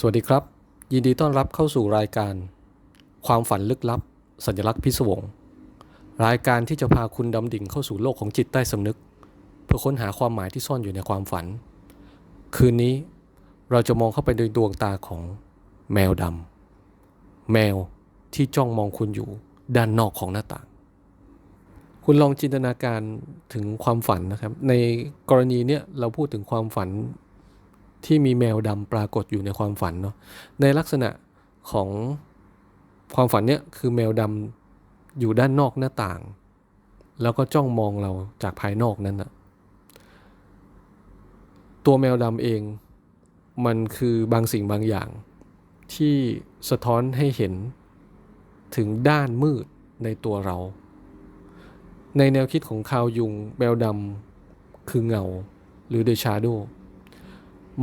สวัสดีครับ ยินดีต้อนรับเข้าสู่รายการ ความฝันลึกลับ สัญลักษณ์พิศวง รายการที่จะพาคุณดำดิ่งเข้าสู่โลกของจิตใต้สำนึก เพื่อค้นหาความหมายที่ซ่อนอยู่ในความฝัน คืนนี้เราจะมองเข้าไปในดวงตาของแมวดำแมวที่จ้องมองคุณอยู่ด้านนอกของหน้าต่าง คุณลองจินตนาการถึงความฝันนะครับ ในกรณีเนี้ยเราพูดถึงความฝัน ที่มีแมวดำปรากฏอยู่ในความฝันเนาะในลักษณะของความฝันเนี้ยคือแมวดำอยู่ด้านนอกหน้าต่าง แล้วก็จ้องมองเราจากภายนอกนั้นนะตัวแมวดำเองมันคือบางสิ่งบางอย่าง ที่สะท้อนให้เห็นถึงด้านมืดในตัวเรา ในแนวคิดของคาวยุงแมวดำคือเงาหรือ The Shadow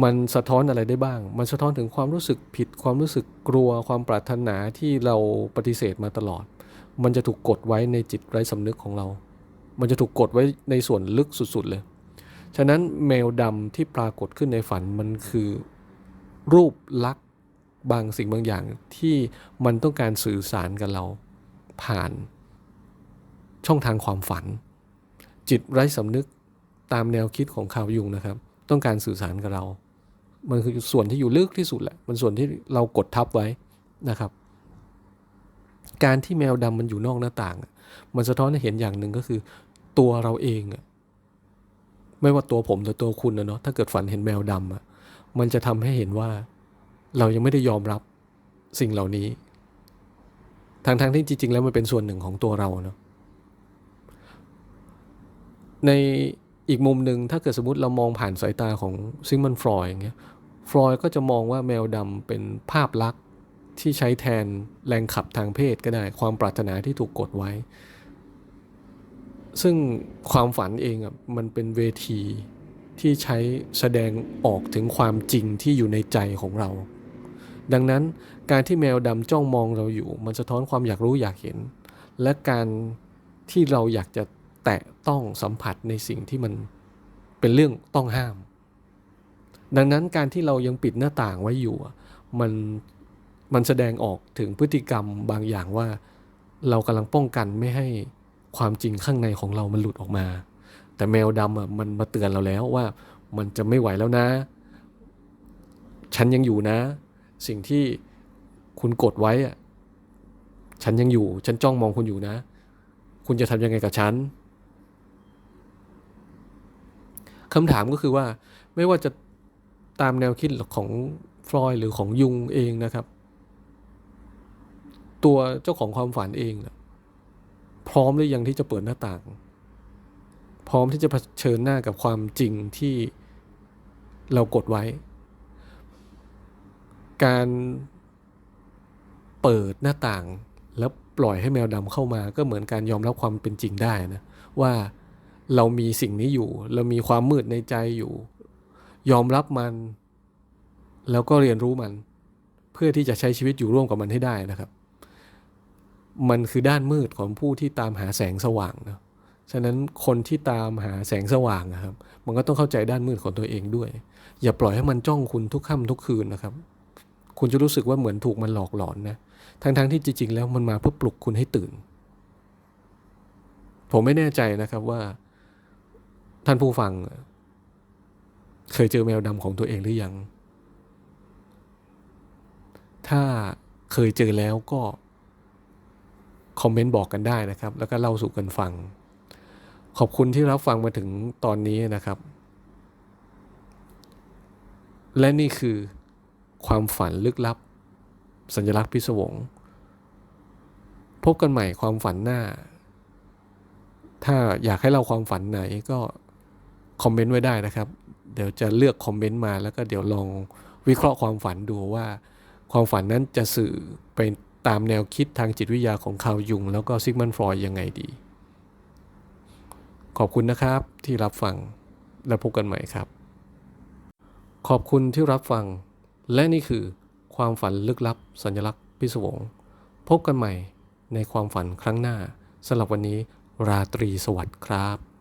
มันสะท้อนอะไรได้บ้าง มันสะท้อนถึงความรู้สึกผิด ความรู้สึกกลัว ความปรารถนาที่เราปฏิเสธมาตลอด มันจะถูกกดไว้ในจิตไร้สำนึกของเรา มันจะถูกกดไว้ในส่วนลึกสุดๆเลย ฉะนั้นแมวดำที่ปรากฏขึ้นในฝันมันคือรูปลักษณ์บางสิ่งบางอย่างที่มันต้องการสื่อสารกับเราผ่านช่องทางความฝัน จิตไร้สำนึกตามแนวคิดของข่าวยุงนะครับ ต้องการสื่อสารกับเรา มันคือส่วนที่อยู่ลึกที่สุดแหละ มันส่วนที่เรากดทับไว้นะครับ การที่แมวดำมันอยู่นอกหน้าต่าง มันสะท้อนให้เห็นอย่างหนึ่งก็คือ ตัวเราเองอะไม่ว่าตัวผมหรือตัวคุณนะเนาะถ้าเกิดฝันเห็นแมวดำอะมันจะทำให้เห็นว่า เรายังไม่ได้ยอมรับสิ่งเหล่านี้ทางทางๆที่จริง ๆ แล้วมันเป็นส่วนหนึ่งของตัวเราเนาะในอีกมุมหนึ่งถ้าเกิดสมมติเรามองผ่านสายตาของซิงมันฟรอยอย่างเงี้ย ฟรอยก็จะมองว่าแมวดำเป็นภาพลักษณ์ที่ใช้แทนแรงขับทางเพศก็ได้ ความปรารถนาที่ถูกกดไว้ ซึ่งความฝันเองอะมันเป็นเวทีที่ใช้แสดงออกถึงความจริงที่อยู่ในใจของเรา ดังนั้นการที่แมวดำจ้องมองเราอยู่ มันสะท้อนความอยากรู้อยากเห็น และการที่เราอยากจะแตะต้องสัมผัสในสิ่งที่มันเป็นเรื่องต้องห้าม ดังนั้นการที่เรายังปิดหน้าต่างไว้อยู่มันมันแสดงออกถึงพฤติกรรมบางอย่างว่า เรากำลังป้องกันไม่ให้ความจริงข้างในของเรามันหลุดออกมา แต่แมวดำอะมันมาเตือนเราแล้วว่ามันจะไม่ไหวแล้วนะ ฉันยังอยู่นะ สิ่งที่คุณกดไว้อะฉันยังอยู่ ฉันจ้องมองคุณอยู่นะ คุณจะทำยังไงกับฉันคำถามก็คือว่าไม่ว่าจะ ตามแนวคิดของฟรอยหรือของยุงเองนะครับ ตัวเจ้าของความฝันเองนะพร้อมหรือยังที่จะเปิดหน้าต่าง พร้อมที่จะเผชิญหน้ากับความจริงที่เรากดไว้ การเปิดหน้าต่างแล้วปล่อยให้แมวดำเข้ามาก็เหมือนการยอมรับความเป็นจริงได้นะ ว่าเรามีสิ่งนี้อยู่ เรามีความมืดในใจอยู่ ยอมรับมัน แล้วก็เรียนรู้มัน เพื่อที่จะใช้ชีวิตอยู่ร่วมกับมันให้ได้นะครับ มันคือด้านมืดของผู้ที่ตามหาแสงสว่างนะฉะนั้นคนที่ตามหาแสงสว่างนะครับ มันก็ต้องเข้าใจด้านมืดของตัวเองด้วย อย่าปล่อยให้มันจ้องคุณทุกค่ำทุกคืนนะครับ คุณจะรู้สึกว่าเหมือนถูกมันหลอกหลอนนะทั้งๆที่จริง ๆ แล้วมันมาเพื่อปลุกคุณให้ตื่น ผมไม่แน่ใจนะครับว่าท่านผู้ฟัง เคยเจอแมวดำของตัวเองหรือยัง ถ้าเคยเจอแล้วก็ คอมเมนต์บอกกันได้นะครับ แล้วก็เล่าสู่กันฟัง ขอบคุณที่รับฟังมาถึงตอนนี้นะครับ และนี่คือความฝันลึกลับ สัญลักษณ์พิศวง พบกันใหม่ความฝันหน้า ถ้าอยากให้เราความฝันไหนก็คอมเมนต์ไว้ได้นะครับ เดี๋ยวจะเลือกคอมเมนต์มาแล้วก็เดี๋ยวลองวิเคราะห์ความฝันดูว่า ความฝันนั้นจะสื่อไปตามแนวคิดทางจิตวิทยาของคาร์ลยุง แล้วก็ซิกมันฟรอยยังไงดี ขอบคุณนะครับที่รับฟังและพบกันใหม่ครับ ขอบคุณที่รับฟัง และนี่คือความฝันลึกลับ สัญลักษณ์พิศวง พบกันใหม่ในความฝันครั้งหน้าสำหรับวันนี้ราตรีสวัสดิ์ครับ